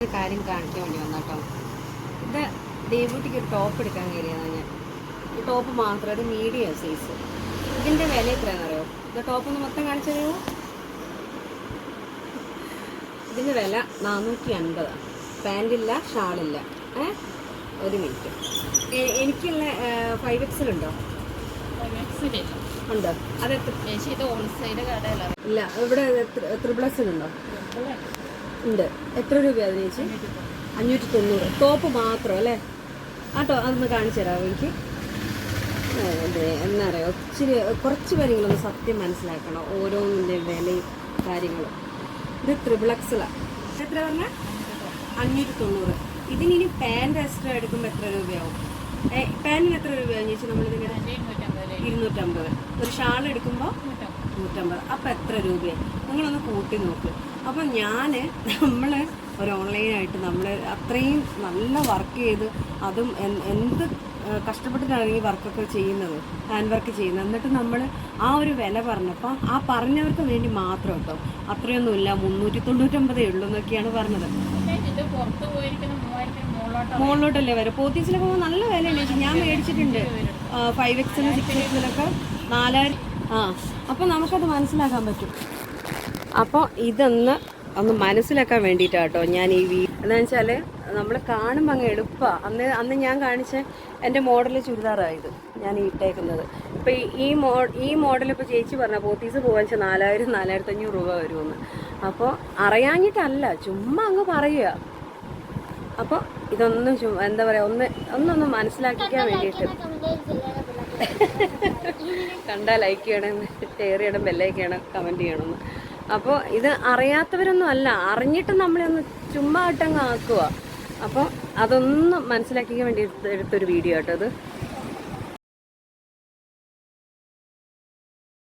ഒരു കാര്യം കാണിക്കാൻ വേണ്ടി വന്നാട്ടോ ഇത് ദേവൂട്ടിക്ക് ഒരു ടോപ്പ് എടുക്കാൻ കയറിയതാണ് ഞാൻ. ഈ ടോപ്പ് മാത്രം അത് മീഡിയം സൈസ് ഇതിന്റെ വില എത്രയാണെന്ന് അറിയോ? ഇത് ടോപ്പ് ഒന്ന് മൊത്തം കാണിച്ചു തരുമോ? ഇതിന്റെ വില നാനൂറ്റി അൻപതാണ് പാന്റില്ല ഷാളില്ല ഏ? ഒരു മിനിറ്റ് എനിക്കുള്ള ഫൈവ് എക്സിലുണ്ടോ ഉണ്ടോ? കടയല്ല ഇല്ല. ഇവിടെ ത്രിപ്ലസിനുണ്ടോ ഉണ്ട്. എത്ര രൂപയാണ് അതിന് ചേച്ചി? അഞ്ഞൂറ്റി തൊണ്ണൂറ് ടോപ്പ് മാത്രം അല്ലേ? ആ ടോ അതൊന്ന് കാണിച്ചു തരാമോ എനിക്ക്? അതെ. എന്താ പറയുക ഒത്തിരി കുറച്ച് കാര്യങ്ങളൊന്ന് സത്യം മനസ്സിലാക്കണം. ഓരോന്നിന്റെ വിലയും കാര്യങ്ങളും. ഇത് ത്രിബിളക്സിലാണ് എത്ര പറഞ്ഞാൽ അഞ്ഞൂറ്റി തൊണ്ണൂറ് ഇതിനി പാന്റ് എക്സ്ട്രാ എടുക്കുമ്പോൾ എത്ര രൂപയാവും? പാന്റിന് എത്ര രൂപയാവും ചേച്ചി നമ്മളിതിങ്ങനെ ഇരുന്നൂറ്റമ്പത് ഒരു ഷാൾ എടുക്കുമ്പോൾ നൂറ്റമ്പത്. അപ്പം എത്ര രൂപയാണ് നിങ്ങളൊന്ന് കൂട്ടി നോക്ക്. അപ്പം ഞാൻ നമ്മൾ ഒരു ഓൺലൈനായിട്ട് നമ്മൾ അത്രയും നല്ല വർക്ക് ചെയ്ത് അതും എന്ത് കഷ്ടപ്പെട്ടിട്ടാണ് ഈ വർക്കൊക്കെ ചെയ്യുന്നത്? ഹാൻഡ് വർക്ക് ചെയ്യുന്നത്. എന്നിട്ട് നമ്മൾ ആ ഒരു വില പറഞ്ഞപ്പോൾ ആ പറഞ്ഞവർക്ക് വേണ്ടി മാത്രം കേട്ടോ അത്രയൊന്നുമില്ല. മുന്നൂറ്റി തൊണ്ണൂറ്റമ്പതേ ഉള്ളൂ എന്നൊക്കെയാണ് പറഞ്ഞത്. പുറത്ത് പോയിരിക്കുന്ന മുകളിലോട്ടല്ലേ വരും? പോത്തീസിലൊക്കെ പോകുമ്പോൾ നല്ല വിലയുണ്ട് ചേച്ചി? ഞാൻ മേടിച്ചിട്ടുണ്ട്. ഫൈവ് എക്സിന് സിക്സ് എക്സിലൊക്കെ നാലായിരം. ആ അപ്പോൾ നമുക്കത് മനസ്സിലാക്കാൻ പറ്റും. അപ്പോൾ ഇതൊന്ന് ഒന്ന് മനസ്സിലാക്കാൻ വേണ്ടിയിട്ടാട്ടോ ഞാൻ ഈ വീ എന്താണെന്ന് വെച്ചാൽ നമ്മൾ കാണുമ്പോൾ അങ്ങ് എളുപ്പമാണ് അന്ന് അന്ന് ഞാൻ കാണിച്ച എന്റെ മോഡൽ ചുരിദാറായത് ഞാൻ ഇട്ടേക്കുന്നത്. ഇപ്പോൾ ഈ ഈ മോ ഈ മോഡൽ ഇപ്പോൾ ചേച്ചി പറഞ്ഞ പോത്തീസ് പോകാൻ വെച്ചാൽ നാലായിരം നാലായിരത്തഞ്ഞൂറ് രൂപ വരുമെന്ന്. അപ്പോൾ അറിയാഞ്ഞിട്ടല്ല ചുമ്മാ അങ്ങ് പറയുക. അപ്പോൾ ഇതൊന്നും എന്താ പറയുക ഒന്ന് ഒന്നൊന്ന് മനസ്സിലാക്കിക്കാൻ വേണ്ടിയിട്ട്. കണ്ടാൽ ലൈക്ക് ചെയ്യണം ഷെയർ ചെയ്യണം ബെല്ലൈക്ക് ചെയ്യണം കമന്റ് ചെയ്യണമെന്ന് അപ്പോൾ ഇത് അറിയാത്തവരൊന്നും അല്ല അറിഞ്ഞിട്ട് നമ്മളെ ഒന്ന് ചുമ്മാ ഇട്ടങ്ങ് ആക്കുക അപ്പോൾ അതൊന്നും മനസ്സിലാക്കിക്കാൻ വേണ്ടി എടുത്ത- എടുത്തൊരു വീഡിയോ കേട്ടോ ഇത്.